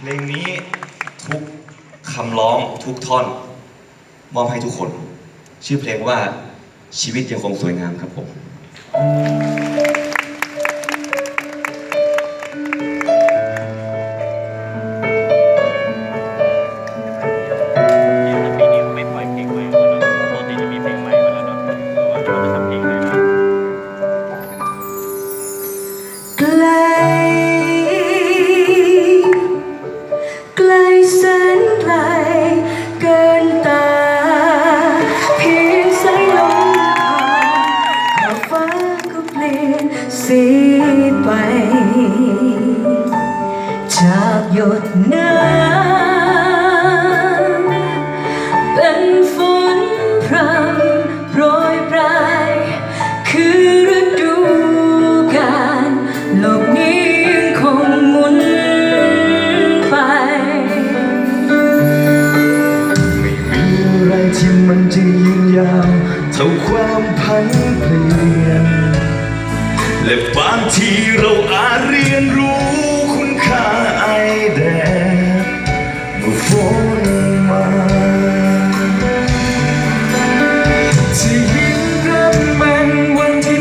เพลงนี้ทุกคำร้องทุกท่อน มอบให้ทุกคน ชื่อเพลงว่าชีวิตยังคงสวยงามครับผม หยดน้ำเป็นฝนพรำโปรยปลาย คือฤดูกาลโลกนี้ยังคงหมุนไป ไม่มีอะไรที่มันจะยืนยาวเท่าความพันเปลี่ยนและบางทีเราอาจ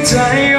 在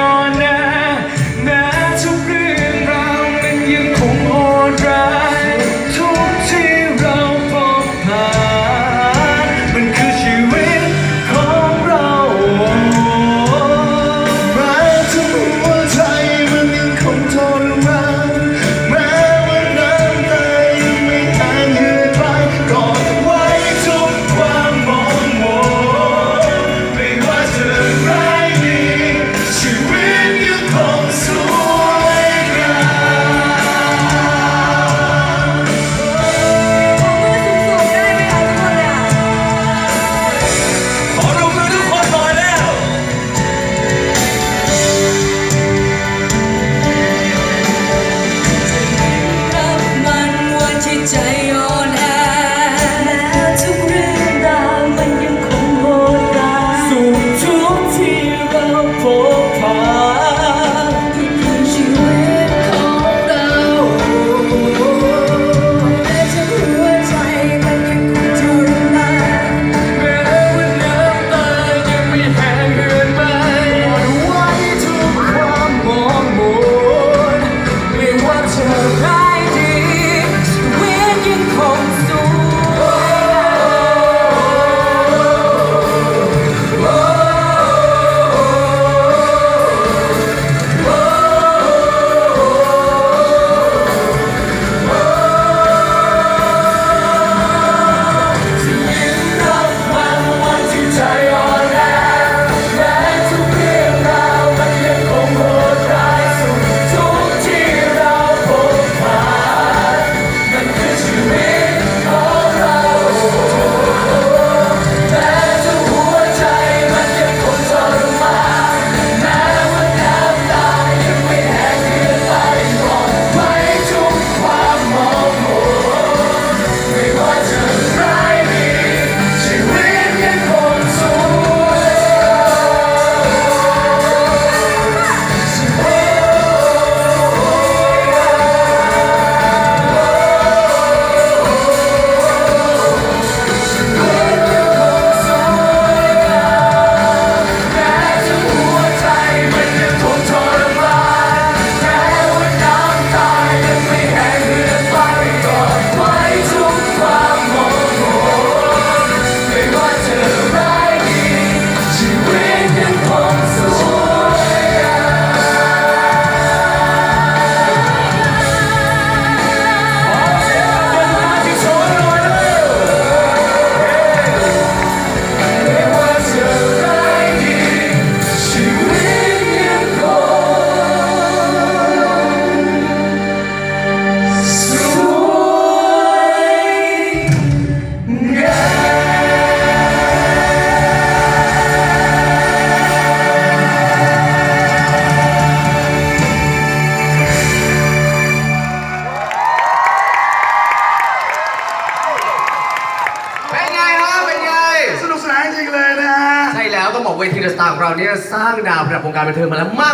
บอกเวทีเดอะสตาร์ของเราเนี่ยสร้างดาวประดับวงการบันเทิงมาแล้วมาก